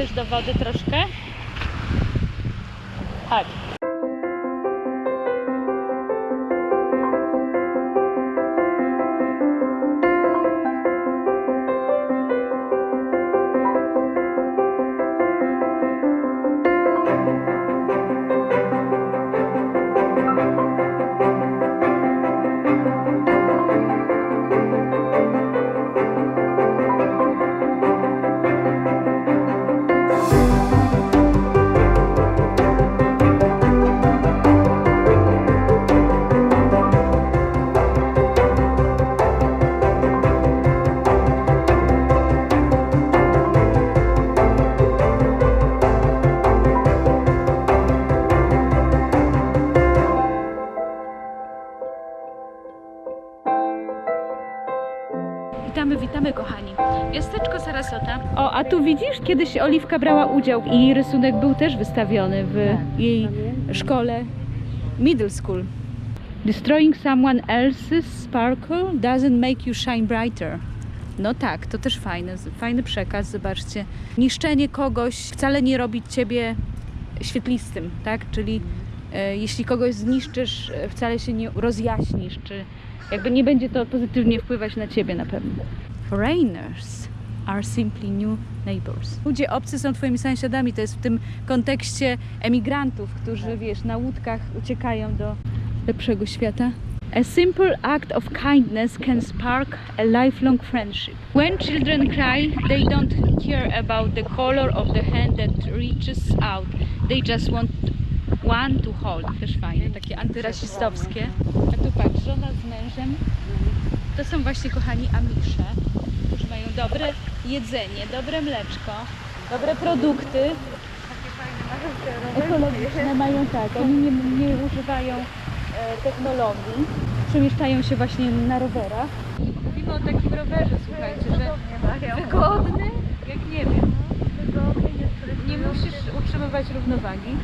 Chcesz do wody troszkę? Chodź. Witamy, witamy kochani. Miasteczko Sarasota. O, a tu widzisz, kiedyś Oliwka brała udział i jej rysunek był też wystawiony w jej szkole middle school. Destroying someone else's sparkle doesn't make you shine brighter. No tak, to też fajny, fajny przekaz, zobaczcie. Niszczenie kogoś wcale nie robi ciebie świetlistym, tak? Czyli e, jeśli kogoś zniszczysz, e, wcale się nie rozjaśnisz, czy jakby nie będzie to pozytywnie wpływać na ciebie na pewno. Foreigners are simply new neighbors. Ludzie obcy są twoimi sąsiadami, to jest w tym kontekście emigrantów, którzy wiesz, na łódkach uciekają do lepszego świata. A simple act of kindness can spark a lifelong friendship. When children cry, they don't care about the color of the hand that reaches out. They just want one to hold. Też fajne, takie antyrasistowskie. A tu patrz, żona z mężem. To są właśnie kochani Amisze, którzy mają dobre jedzenie, dobre mleczko, dobre produkty. Ekologiczne mają tak, oni nie, nie używają e, technologii. Przemieszczają się właśnie na rowerach. Mówimy o takim rowerze, słuchajcie, że wygodny, jak nie wiem. Nie musisz utrzymywać równowagi.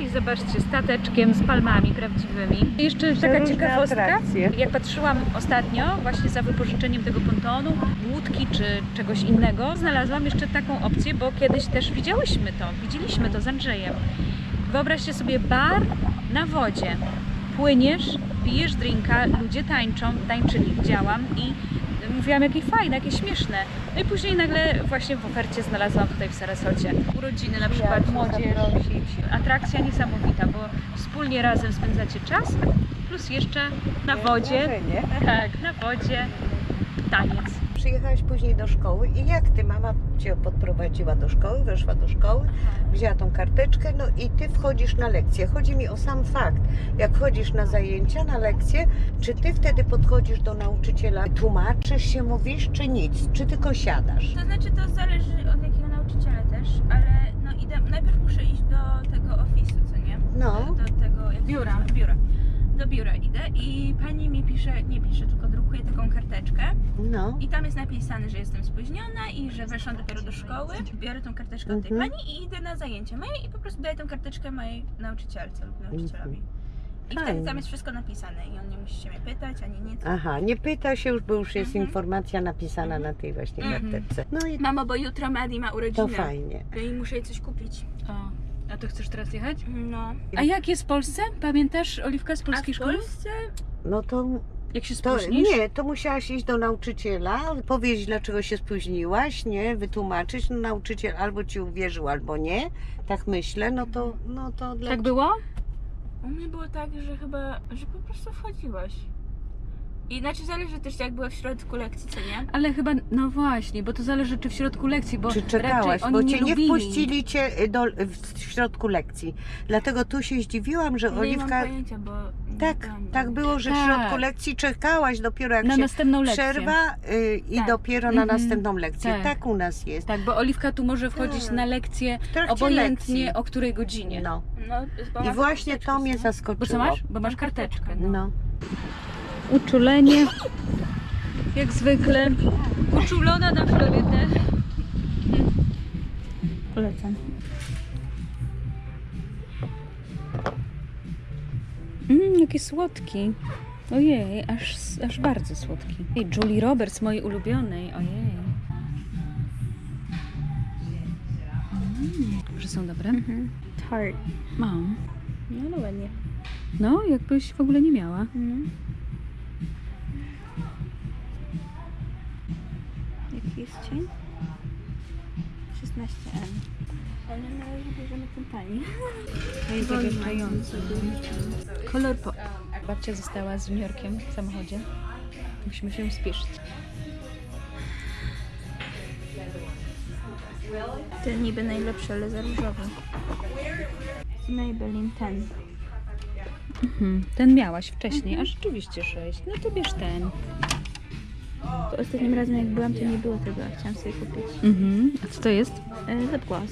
I zobaczcie, stateczkiem z palmami prawdziwymi. I Jeszcze taka ciekawostka. atrakcje. Jak patrzyłam ostatnio, właśnie za wypożyczeniem tego pontonu, łódki czy czegoś innego, znalazłam jeszcze taką opcję, bo kiedyś też widziałyśmy to, widzieliśmy to z Andrzejem. Wyobraźcie sobie bar na wodzie. Płyniesz, pijesz drinka, ludzie tańczą, tańczyli, widziałam i mówiłam, jakie fajne, jakie śmieszne. No i później nagle właśnie w ofercie znalazłam tutaj w Sarasocie. Urodziny na przykład, młodzież. Atrakcja niesamowita, bo wspólnie razem spędzacie czas, plus jeszcze na wodzie, tak, na wodzie taniec. Przyjechałaś później do szkoły i jak ty, mama cię podprowadziła do szkoły, weszła do szkoły, wzięła tą karteczkę, no i ty wchodzisz na lekcję. Chodzi mi o sam fakt, jak chodzisz na zajęcia, na lekcje, czy ty wtedy podchodzisz do nauczyciela, tłumaczysz się, mówisz, czy nic, czy tylko siadasz? To znaczy to zależy od jakiego nauczyciela też, ale no idę, najpierw muszę iść do tego ofisu, co nie? No. Do, tego jak Biura. biura. Do biura idę i pani mi pisze, nie pisze, tylko drukuje taką karteczkę No. i tam jest napisane, że jestem spóźniona i że weszłam dopiero do szkoły. Biorę tą karteczkę od tej Mhm. pani i idę na zajęcia moje i po prostu daję tą karteczkę mojej nauczycielce lub nauczycielowi. I Fajnie. wtedy tam jest wszystko napisane i on nie musi się mnie pytać ani nic. Aha, nie pyta się już, bo już jest Mhm. informacja napisana na tej właśnie Mhm. karteczce. No i Mamo, bo jutro Madi ma to urodziny. fajnie. I muszę jej coś kupić. O, a to chcesz teraz jechać? No. A jak jest w Polsce? Pamiętasz Oliwka z polskiej w szkoły? Polsce No to Jak się To, spóźnisz? nie, to musiałaś iść do nauczyciela, powiedzieć dlaczego się spóźniłaś, nie, wytłumaczyć. No, nauczyciel albo ci uwierzył, albo nie. Tak myślę, no to, no to dla... Tak było? u mnie było tak, że chyba, że po prostu wchodziłaś. I znaczy zależy też jak było w środku lekcji, co nie? Ale chyba, no właśnie, bo to zależy czy w środku lekcji, bo Czy czekałaś, raczej oni bo nie cię nie lubili. wpuścili cię y, do, w środku lekcji. Dlatego tu się zdziwiłam, że Nie mam Oliwka... pojęcia, bo... nie Tak, byłam tak nigdy. było, że w Tak. środku lekcji czekałaś dopiero jak Na się następną lekcję. przerwa y, i Tak. dopiero na Mhm. następną lekcję. Tak. Tak. u nas jest. Tak, bo Oliwka tu może wchodzić Tak. na lekcję W trakcie obojętnie lekcji. o której godzinie. No. No, bo I mam właśnie karteczkę, to mnie co? Bo zaskoczyło. co masz? Bo masz karteczkę. No. Uczulenie. Jak zwykle. Uczulona na Florydę. Polecam. Mmm, jaki słodki. Ojej, aż, aż bardzo słodki. Ej, Julie Roberts, mojej ulubionej. Ojej. Że są dobre? Mhm. Tart. Mam. No, no ładnie. No, jakbyś w ogóle nie miała. Mhm. Jaki jest cień? 16N. Ale na razie bierzemy ten tani. Zawieszający. Kolor po... Babcia została z juniorkiem w samochodzie. Musimy się spieszyć. Ten niby najlepszy, ale za różowy. Maybelline ten. Mhm. Ten miałaś wcześniej, a rzeczywiście sześć. No to bierz ten. Bo ostatnim razem jak byłam, to nie było tego, a chciałam sobie kupić. Mhm. A co to jest? E, lip gloss.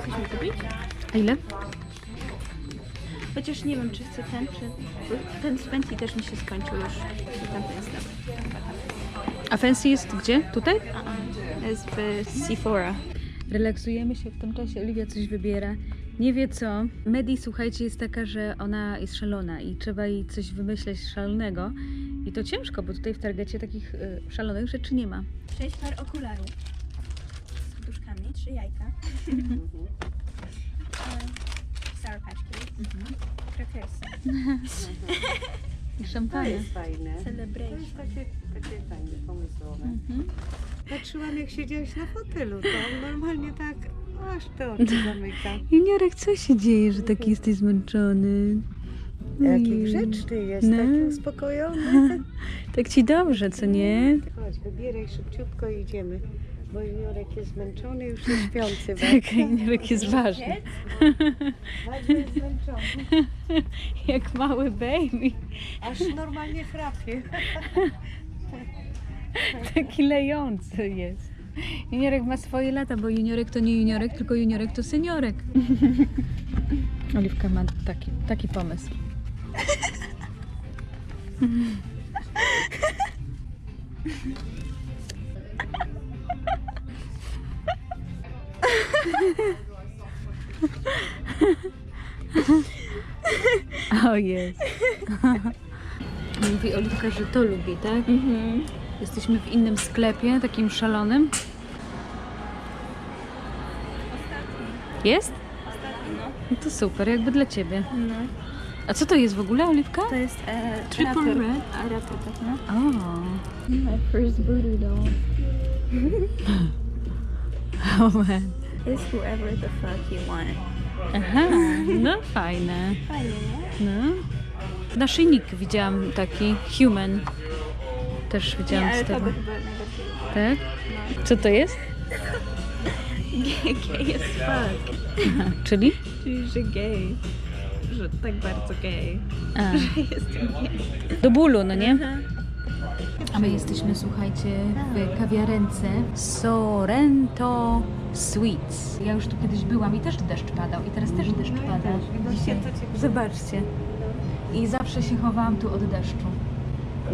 Chcesz mi kupić? A ile? Chociaż nie wiem, czy chcę ten, czy... bo Ten z Fenty też mi się skończył już. Tamten jest dobry. A fancy jest gdzie? Tutaj? A, a. Jest w Sephora. Relaksujemy się w tym czasie. Oliwia coś wybiera. Nie wie co. Medi, słuchajcie, jest taka, że ona jest szalona i trzeba jej coś wymyśleć szalonego. I to ciężko, bo tutaj w Targecie takich y, szalonych rzeczy nie ma. Sześć par okularów. Z poduszkami, trzy jajka. E, Sour Patch Kids. Crackersy. I To szampanie. jest fajne. To Celebration. jest takie, takie fajne, pomysłowe. Mhm. Patrzyłam jak siedziałeś na fotelu, to normalnie tak aż te oczy zamyka. Juniorek, co się dzieje, że taki jesteś zmęczony? Jaki Ojej. grzeczny jest, No. taki uspokojony. Tak ci dobrze, co nie? Chodź, wybieraj szybciutko i idziemy. Bo juniorek jest zmęczony, już jest śpiący. Tak, juniorek jest ważny. Bardzo jest zmęczony. Jak mały baby. Aż normalnie chrapie. Taki lejący jest. Juniorek ma swoje lata, bo juniorek to nie juniorek, tylko juniorek to seniorek. Oliwka ma taki, taki pomysł. O jest. Mówi Oliwka, że to lubi, tak? Mhm. Jesteśmy w innym sklepie, takim szalonym. Jest? No to super, jakby dla ciebie. No. A co to jest w ogóle, Oliwka? To jest e, Triple red. A, raper, tak, no. O, My first voodoo doll. oh man. Is whoever the fuck you want. Aha, no fajne. Fajnie, nie? No. Naszyjnik widziałam taki, human. Też Nie, widziałam ale z to tego. by chyba. Tak? Co to jest? Gay, gay as fuck. Czyli? Czyli, że gay. Że tak bardzo gay. A, Jestem gay. do bólu, no nie? Aha. A my jesteśmy, słuchajcie, w kawiarence Sorrento Sweets. Ja już tu kiedyś byłam i też deszcz padał i teraz też deszcz pada. Dzisiaj. Zobaczcie. I zawsze się chowałam tu od deszczu.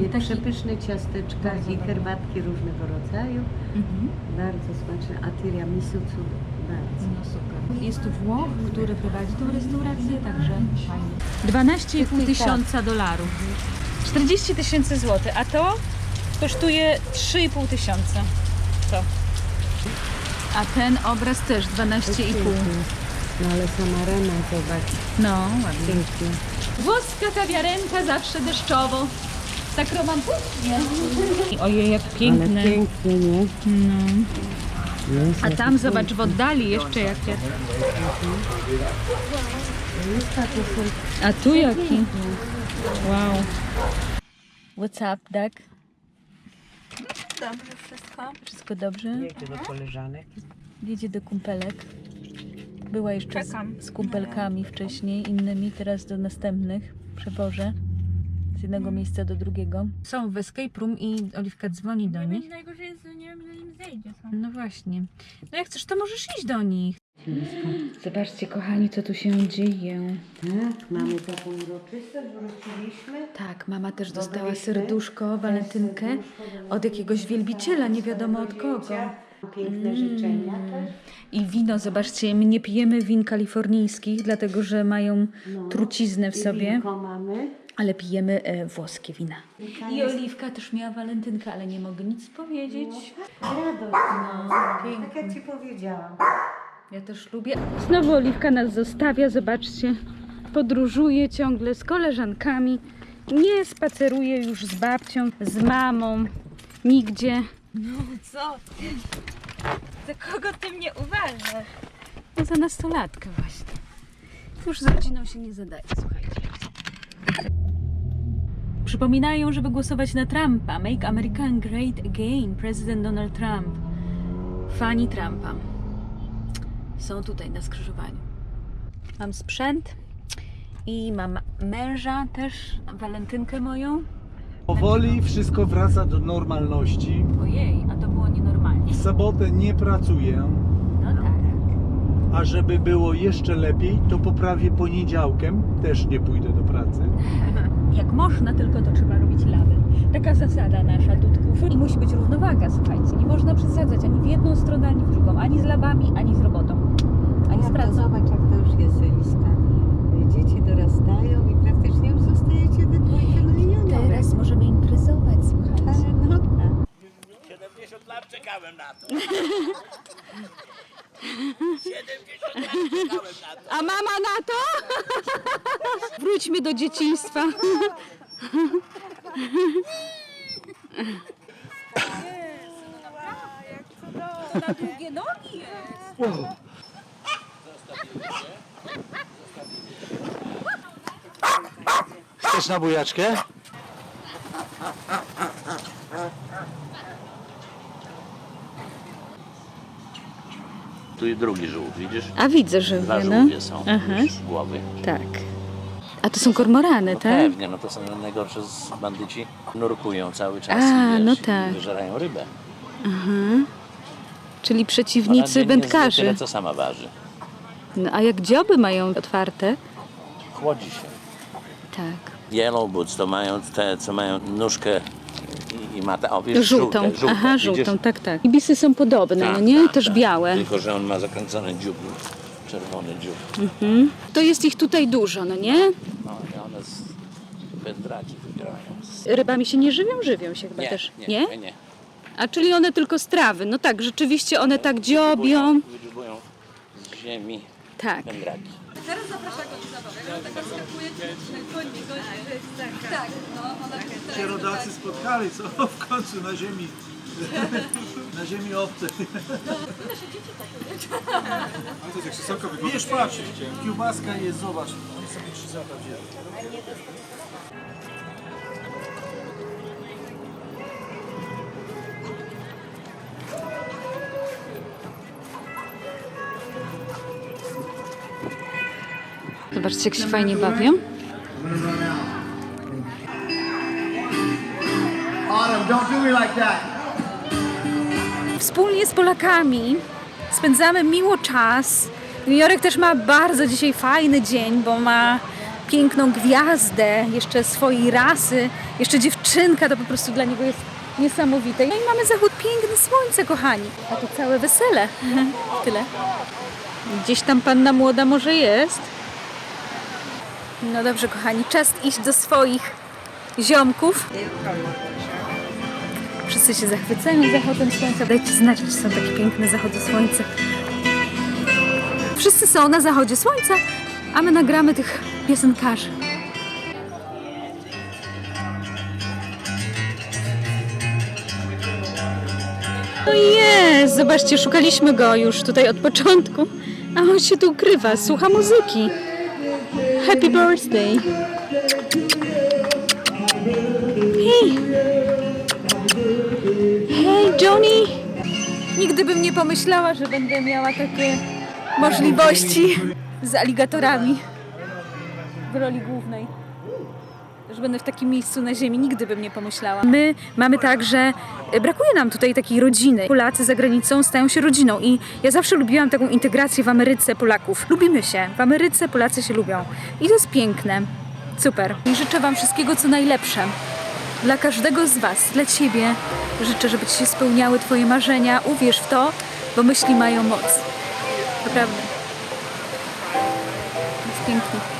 I przepyszne ciasteczka i herbatki różnego rodzaju. Mhm. Bardzo smaczne. A tiramisu cud. No super. Jest tu Włoch, który prowadzi tą restaurację, także fajnie. 12,5 tysiąca dolarów. 40 tysięcy złotych, a to kosztuje 3,5 tysiąca. To. A ten obraz też 12,5. No ale sama Rena, zobacz. No, ładnie. Pięknie. Włoska kawiarenka zawsze deszczowo. Tak romantycznie. Ojej, jak piękne. Ale pięknie, nie? No. A tam zobacz w oddali jeszcze jakie. A tu jaki? Wow. What's up, Duck? Dobrze wszystko. Wszystko dobrze? Jedzie do koleżanek. Jedzie do kumpelek. Była jeszcze z, Czekam. z kumpelkami wcześniej, innymi, teraz do następnych przewożę. Z jednego miejsca do drugiego. Są w escape room i Oliwka dzwoni do Nie nich. najgorzej jest, że nie wiem, zejdzie. No właśnie. No jak chcesz, to możesz iść do nich. Zobaczcie, kochani, co tu się dzieje. Tak, mamy taką uroczystość, wróciliśmy. Tak, mama też dostała Dobyliśmy serduszko, walentynkę od jakiegoś wielbiciela, nie wiadomo od kogo. Piękne życzenia też. I wino, zobaczcie, my nie pijemy win kalifornijskich, dlatego że mają No. truciznę w I sobie. winko mamy. Ale pijemy e, włoskie wina. I Oliwka też miała walentynkę, ale nie mogę nic powiedzieć. Radość, No, Tak jak Ci powiedziałam. Ja też lubię. Znowu Oliwka nas zostawia, zobaczcie. Podróżuje ciągle z koleżankami. Nie spaceruje już z babcią, z mamą, nigdzie. Co ty? Za kogo ty mnie uważasz? No za nastolatkę właśnie. Już z rodziną się nie zadaje. Przypominają, żeby głosować na Trumpa. Make America Great Again, prezydent Donald Trump. Fani Trumpa. Są tutaj na skrzyżowaniu. Mam sprzęt i mam męża też, walentynkę moją. Powoli wszystko wraca do normalności. Ojej, a to było nienormalnie. W sobotę nie pracuję. A żeby było jeszcze lepiej, to poprawię poniedziałkiem. Też nie pójdę do pracy. Jak można, tylko to trzeba robić laby. Taka zasada nasza tutków. I musi być równowaga, słuchajcie. Nie można przesadzać ani w jedną stronę, ani w drugą. Ani z labami, ani z robotą. Ani z Jak to pracą. zobacz, jak to już jest Eliska. Dzieci dorastają i praktycznie już zostajecie we dwójkę, no i juniory. Teraz możemy imprezować, Tak, słuchajcie. no tak. 70 lat czekałem na to. 70 lat czekałem na to. A mama na to? Wróćmy do dzieciństwa. Na długie nogi jest. Chcesz na bujaczkę? Tu i drugi żółw, widzisz? A widzę, że Dwa no. żółwie są Aha. już głowy. Tak. A to są kormorany, No tak? pewnie, no to są najgorsze z bandyci. Nurkują cały czas A, i, wiesz, no i tak. wyżerają rybę. Czyli Ona przeciwnicy dziennie zje wędkarzy. Tyle, co sama waży. No, a jak dzioby mają otwarte? Chłodzi się. Tak. Yellow boots to mają te, co mają nóżkę i, i ma ta, o, wiesz, Żółtą. żółte, żółte, Aha, widzisz? żółtą, tak, tak. Ibisy są podobne, Tak, no nie? tak, Też tak. białe. Tylko, że on ma zakręcony dziób, czerwony dziób. To jest ich tutaj dużo, no nie? No i one z wędraki wybierają. Z... Rybami się nie żywią? Żywią się chyba Nie, też. nie, Nie? nie. A czyli one tylko z trawy. No tak, rzeczywiście one tak dziobią. Wydziubują z ziemi Tak. Wędraki. Się rodacy spotkali, co w końcu na ziemi. Na ziemi obcej. Ale to jak się soka Wiesz, patrz, kiełbaska jest, zobacz. Oni sobie trzy lata wzięli. Zobaczcie, jak się fajnie bawią. Wspólnie z Polakami spędzamy miło czas. Jorek też ma bardzo dzisiaj fajny dzień, bo ma piękną gwiazdę, jeszcze swojej rasy, jeszcze dziewczynka, to po prostu dla niego jest niesamowite. No i mamy zachód piękne słońce, kochani. A to całe wesele. Tyle. Gdzieś tam panna młoda może jest. No dobrze, kochani, czas iść do swoich ziomków. Wszyscy się zachwycają zachodem słońca. Dajcie znać, czy są takie piękne zachody słońca. Wszyscy są na zachodzie słońca, a my nagramy tych piosenkarzy. No jest! Zobaczcie, szukaliśmy go już tutaj od początku, a on się tu ukrywa, słucha muzyki. Happy birthday! Hej! Hej, Johnny! Nigdy bym nie pomyślała, że będę miała takie możliwości z aligatorami w roli głównej. Że będę w takim miejscu na ziemi, nigdy bym nie pomyślała. My mamy tak, że brakuje nam tutaj takiej rodziny. Polacy za granicą stają się rodziną i ja zawsze lubiłam taką integrację w Ameryce Polaków. Lubimy się. W Ameryce Polacy się lubią. I to jest piękne. Super. I życzę Wam wszystkiego, co najlepsze. Dla każdego z Was, dla Ciebie życzę, żeby Ci się spełniały Twoje marzenia. Uwierz w to, bo myśli mają moc. Naprawdę. Jest pięknie.